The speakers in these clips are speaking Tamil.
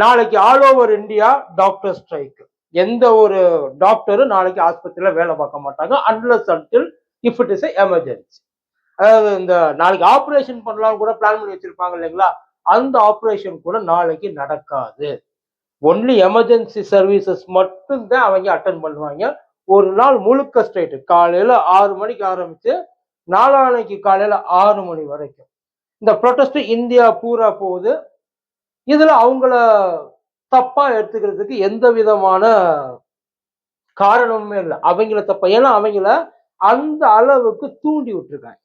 நாளைக்கு all over India doctor strike எந்த ஒரு டாக்டரும் நாளைக்கு ஆஸ்பத்திரியில் வேலை பார்க்க மாட்டாங்க unless until if it is emergency அதாவது இந்த நாளைக்கு ஆப்ரேஷன் பண்ணலாம்னு கூட பிளான் பண்ணி வச்சிருப்பாங்க இல்லைங்களா? அந்த ஆப்ரேஷன் கூட நாளைக்கு நடக்காது. ஒன்லி எமர்ஜென்சி சர்வீசஸ் மட்டும்தான் அவங்க அட்டன் பண்ணுவாங்க. ஒரு நாள் முழுக்க ஸ்ட்ரைட்டு காலையில் ஆறு மணிக்கு ஆரம்பித்து நாளானைக்கு காலையில் ஆறு மணி வரைக்கும். இந்த ப்ரொட்டஸ்ட் இந்தியா பூரா போகுது. இதுல அவங்கள தப்பா எடுத்துக்கிறதுக்கு எந்த விதமான காரணமுமே இல்லை. அவங்கள தப்பா ஏன்னா அவங்கள அந்த அளவுக்கு தூண்டி விட்டுருக்காங்க.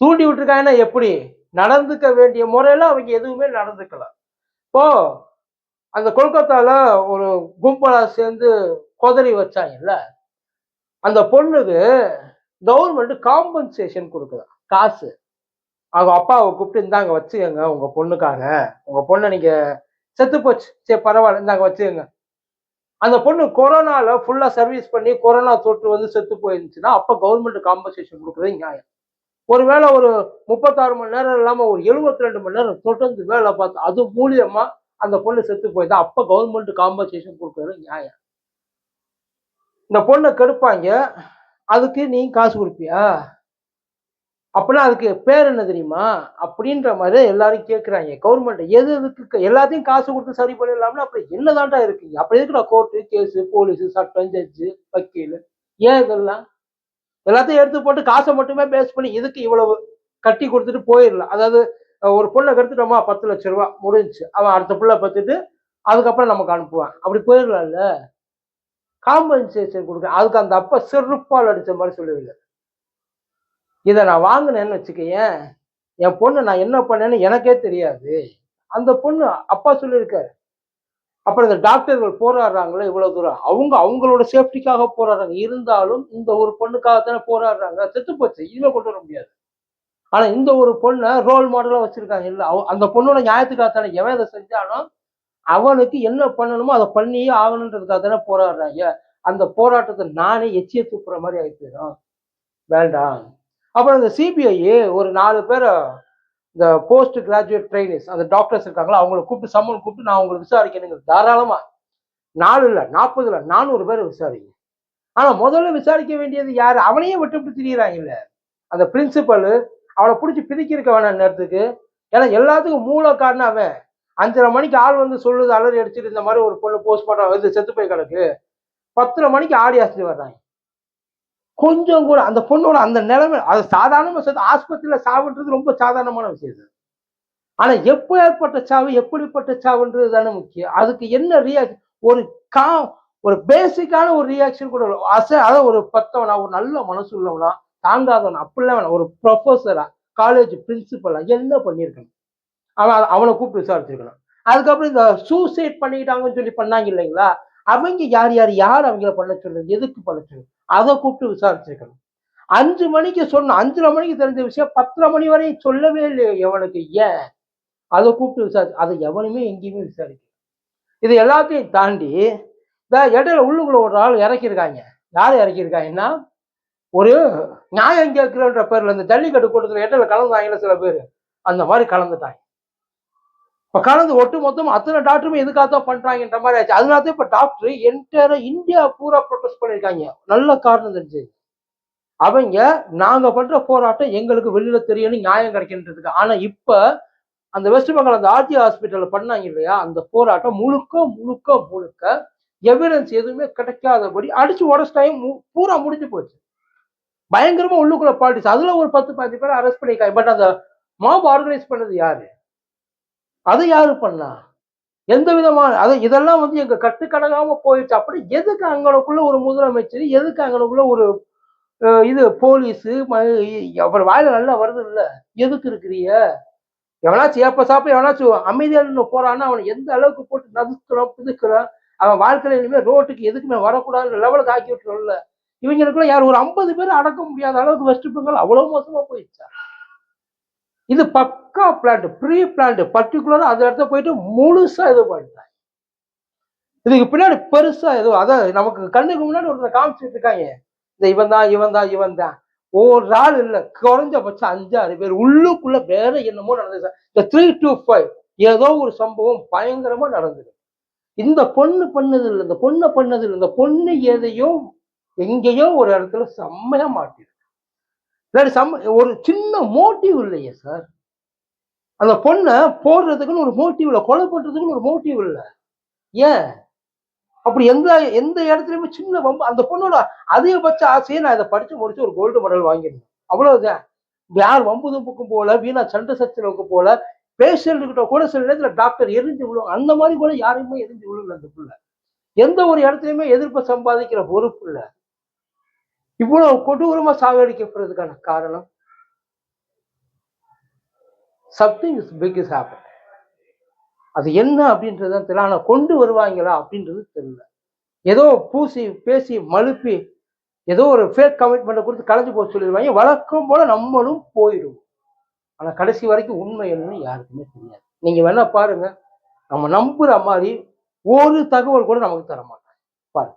தூண்டி விட்டுருக்காங்கன்னா எப்படி? நடந்துக்க வேண்டிய முறையில அவங்க எதுவுமே நடந்துக்கல. இப்போ அந்த கொல்கத்தால ஒரு கும்பலா சேர்ந்து கொதறி வச்சாங்கல்ல? அந்த பொண்ணுக்கு கவர்மெண்ட் காம்பன்சேஷன் கொடுக்குதா. காசு. அவங்க அப்பாவை கூப்பிட்டு இந்தாங்க வச்சுக்கோங்க உங்க பொண்ணுக்காக. உங்க பொண்ணை நீங்க செத்து போச்சு. சரி பரவாயில்ல இந்தாங்க வச்சுக்கோங்க. அந்த பொண்ணு கொரோனால ஃபுல்லா சர்வீஸ் பண்ணி கொரோனா தொற்று வந்து செத்து போயிருந்துச்சுன்னா அப்ப கவர்மெண்ட் காம்பன்சேஷன் கொடுக்குறது நியாயம். ஒருவேளை ஒரு முப்பத்தாறு மணி நேரம் இல்லாம ஒரு எழுபத்தி ரெண்டு மணி நேரம் தொடர்ந்து வேலை பார்த்து அது மூலியமா அந்த பொண்ணு செத்து போயிருந்தா அப்ப கவர்மெண்ட் காம்பன்சேஷன் கொடுக்குறது நியாயம். இந்த பொண்ணை கெடுப்பாங்க. அதுக்கு நீ காசு கொடுப்பியா? அப்படின்னா அதுக்கு பேர் என்ன தெரியுமா? அப்படின்ற மாதிரி எல்லாரும் கேட்குறாங்க கவர்மெண்ட் எது எதுக்கு எல்லாத்தையும் காசு கொடுத்து சரி பண்ணிடலாம்னா அப்படி என்னதான்டா இருக்குங்க அப்படி இருக்கிற கோர்ட்டு கேஸு போலீஸு சட்டம் ஜட்ஜு வக்கீல்? ஏன் இதெல்லாம்? எல்லாத்தையும் எடுத்து போட்டு காசை மட்டுமே பேஸ் பண்ணி இதுக்கு இவ்வளவு கட்டி கொடுத்துட்டு போயிடலாம். அதாவது ஒரு பொண்ணை கெடுத்துட்டோமா? பத்து லட்ச ரூபா. முடிஞ்சு அவன் அடுத்த பிள்ளை பத்துட்டு அதுக்கப்புறம் நமக்கு அனுப்புவான். அப்படி போயிடலாம்ல? காம்பன்சேஷன் கொடுக்க அதுக்கு அந்த அப்பா செருப்பால் அடித்த மாதிரி சொல்லுவீங்க. இதை நான் வாங்கினேன்னு வச்சுக்கேன் என் பொண்ணு நான் என்ன பண்ணேன்னு எனக்கே தெரியாது. அந்த பொண்ணு அப்பா சொல்லியிருக்காரு. அப்புறம் இந்த டாக்டர்கள் போராடுறாங்களே இவ்வளவு தூரம். அவங்க அவங்களோட சேஃப்டிக்காக போராடுறாங்க. இருந்தாலும் இந்த ஒரு பொண்ணுக்காக தானே போராடுறாங்க செத்து போச்சு. இனிமே கொண்டு வர முடியாது. ஆனா இந்த ஒரு பொண்ணை ரோல் மாடலா வச்சிருக்காங்க. இல்ல அவ- அந்த பொண்ணோட நியாயத்துக்காகத்தானே எவன் இதை செஞ்சாலும் அவனுக்கு என்ன பண்ணணுமோ அதை பண்ணியே ஆகணுன்றதுக்காக தானே போராடுறாங்க. அந்த போராட்டத்தை நானே எச்சிய தூப்புற மாதிரி ஆகி போயிடும். வேண்டாம். அப்புறம் இந்த சிபிஐ ஒரு நாலு பேரை இந்த போஸ்ட் கிராஜுவேட் ட்ரைனிஸ் அந்த டாக்டர்ஸ் இருக்காங்களா அவங்கள கூப்பிட்டு சம்மன் கூப்பிட்டு நான் உங்களை விசாரிக்கணுங்க தாராளமா. நாலு இல்லை நாற்பது இல்லை நானூறு பேர் விசாரிங்க. ஆனா முதல்ல விசாரிக்க வேண்டியது யாரு? அவனையே விட்டு விட்டு திரியிறாங்கல்ல. அந்த பிரின்சிபல் அவனை பிடிச்சி பிரிக்கிருக்க வேணாம் நேரத்துக்கு. ஏன்னா எல்லாத்துக்கும் மூல காரணம் அவன். அஞ்சரை மணிக்கு ஆள் வந்து சொல்லுது அலறி அடிச்சுட்டு இந்த மாதிரி ஒரு பொண்ணு போஸ்ட் மார்ட்டம் வந்து செத்து போய் கிடக்கு. பத்தரை மணிக்கு ஆடி ஆசிட்டு வர்றாங்க. கொஞ்சம் கூட அந்த பொண்ணோட அந்த நிலைமை அது சாதாரணமாக சேர்த்து ஆஸ்பத்திரியில் சாவுன்றது ரொம்ப சாதாரணமான விஷயம் சார் ஆனால் எப்போ ஏற்பட்ட சாவு எப்படிப்பட்ட சாவுன்றது தானே முக்கியம். அதுக்கு என்ன ரியாக்ஷன் ஒரு கா ஒரு பேசிக்கான ஒரு ரியாக்ஷன் கூட அச அதாவது ஒரு பத்தவனா ஒரு நல்ல மனசு உள்ளவனா தாங்காதவனா அப்படிலாம் வேணாம். ஒரு ப்ரொஃபஸரா காலேஜ் பிரின்சிபலா என்ன பண்ணியிருக்கணும்? அவன் அவனை கூப்பிட்டு விசாரிச்சிருக்கணும். அதுக்கப்புறம் இந்த சூசைட் பண்ணிக்கிட்டாங்கன்னு சொல்லி பண்ணாங்க இல்லைங்களா? அவங்க யார் யார் யார் அவங்கள பண்ண சொல்லுங்க எதுக்கு பண்ண சொல்லுங்க அதை கூப்பிட்டு விசாரிச்சிருக்கணும். அஞ்சு மணிக்கு சொன்ன அஞ்சரை மணிக்கு தெரிஞ்ச விஷயம் பத்தரை மணி வரை சொல்லவே இல்லையோ எவனுக்கு ஏன்? அதை கூப்பிட்டு விசாரி அதை எவனுமே எங்கேயுமே விசாரிக்க இது எல்லாத்தையும் தாண்டி இந்த இடையில உள்ளுக்குள்ள ஒரு ஆள் இறக்கியிருக்காங்க. யார் இறக்கியிருக்காங்கன்னா ஒரு நியாயம் கேட்கிறன்ற பேர்ல இந்த ஜல்லிக்கட்டு கூட்டத்தில் இடையில கலந்தாங்கல்ல சில பேர். அந்த மாதிரி கலந்துட்டாங்க. இப்ப கலந்து ஒட்டு மொத்தம் அத்தனை டாக்டருமே எதுக்காகத்தான் பண்றாங்கன்ற மாதிரி ஆச்சு. அதனால தான் இப்போ டாக்டர் என்டையரா இந்தியா பூரா ப்ரொட்டஸ்ட் பண்ணிருக்காங்க நல்ல காரணம் தெரிஞ்சு. அவங்க நாங்க பண்ற போராட்டம் எங்களுக்கு வெளியில தெரியணும் நியாயம் கிடைக்கின்றதுக்கு ஆனா இப்ப அந்த வெஸ்ட் பெங்கால் அந்த ஆர்டி ஹாஸ்பிட்டல்ல பண்ணாங்க இல்லையா? அந்த போராட்டம் முழுக்க முழுக்க முழுக்க எவிடன்ஸ் எதுவுமே கிடைக்காதபடி அடிச்சு உடச்சிட்டாயும் பூரா முடிஞ்சு போச்சு. பயங்கரமா உள்ளுக்குள்ள பாலிட்டிக்ஸ் அதுல ஒரு பத்து பதினஞ்சு பேர் அரெஸ்ட் பண்ணிருக்காங்க பட் அந்த மாப் ஆர்கனைஸ் பண்ணது யாரு? அதை யாரு பண்ணா? எந்த விதமான அது இதெல்லாம் வந்து எங்க கட்டுக்கடங்காம போயிடுச்சு. அப்படி எதுக்கு அங்கனுக்குள்ள ஒரு முதலமைச்சர் எதுக்கு அங்கனுக்குள்ள ஒரு இது போலீஸு அப்புறம் வாயில நல்லா வருது இல்ல. எதுக்கு இருக்கிறீங்க? எவனாச்சும் ஏப்ப சாப்பிட எவனாச்சும் அமைதியான போறான்னா அவனை எந்த அளவுக்கு போட்டு நதுக்குறோம் புதுக்குறோம் அவன் வாழ்க்கையில இனிமேல் ரோட்டுக்கு எதுக்குமே வரக்கூடாதுன்ற லெவலுக்கு ஆக்கி விட்டுறோம்ல இவங்களுக்குள்ள யார் ஒரு ஐம்பது பேர் அடக்க முடியாத அளவுக்கு வெஸ்ட் பெங்கால் அவ்வளவு மோசமா போயிடுச்சா? இது பக்கா பிளான்ட் ப்ரீ பிளான்ட் பர்டிகுலராக அந்த இடத்த போயிட்டு முழுசா இது பண்ணிட்டாங்க இதுக்கு பின்னாடி பெருசா ஏதோ அதான் நமக்கு கண்ணுக்கு முன்னாடி ஒருத்தர் காமிச்சிட்டு இருக்காங்க. இந்த இவன் தான் இவன் தான் இவன் தான். ஒரு ஆள் இல்ல குறைஞ்சபட்சம் அஞ்சாறு பேர் உள்ளுக்குள்ள வேற என்னமோ நடந்தது இந்த த்ரீ டு ஃபைவ் ஏதோ ஒரு சம்பவம் பயங்கரமா நடந்தது. இந்த பொண்ணு பண்ணது இல்லை இந்த பொண்ணை பண்ணது இல்லை இந்த பொண்ணு எதையோ எங்கேயோ ஒரு இடத்துல செம்மையா மாட்டிருக்கு. இல்லாட்டி சம் ஒரு சின்ன மோட்டிவ் இல்லையே சார் அந்த பொண்ணை போடுறதுக்குன்னு ஒரு மோட்டிவ் இல்லை கொலை பண்ணுறதுக்குன்னு ஒரு மோட்டிவ் இல்லை. ஏன்? அப்படி எந்த எந்த இடத்துலயுமே சின்ன வம்பு அந்த பொண்ணோட அதிகபட்ச ஆசையை நான் இதை படிச்சு முடிச்சு ஒரு கோல்டு மெடல் வாங்கிருந்தேன் அவ்வளவுதான். யார் வம்பு தும்புக்கும் போல வீணா சண்டை சச்சரவுக்கு போல பேஷண்ட் கிட்ட கூட சில நேரத்தில் டாக்டர் எரிஞ்சு விழுவாங்க. அந்த மாதிரி கூட யாரையுமே எரிஞ்சு விழுல அந்த பிள்ளை. எந்த ஒரு இடத்துலையுமே எதிர்ப்பை சம்பாதிக்கிற பொறுப்பு இல்லை. இவ்வளவு கொடூரமா சாகடிக்கப்படுறதுக்கான காரணம்? Something is big is happen அது என்ன அப்படின்றது தான் தெரியல. ஆனால் கொண்டு வருவாங்களா அப்படின்றது தெரியல. ஏதோ பூசி பேசி மழுப்பி ஏதோ ஒரு ஃபேக் கமிட்மெண்ட்டை கொடுத்து கலைஞ்சு போக சொல்லிடுவாங்க. வழக்கம் போல நம்மளும் போயிடுவோம். ஆனால் கடைசி வரைக்கும் உண்மை என்னன்னு யாருக்குமே தெரியாது. நீங்கள் வேணா பாருங்க. நம்ம நம்புற மாதிரி ஒரு தகவல் கூட நமக்கு தர மாட்டாங்க பாருங்க.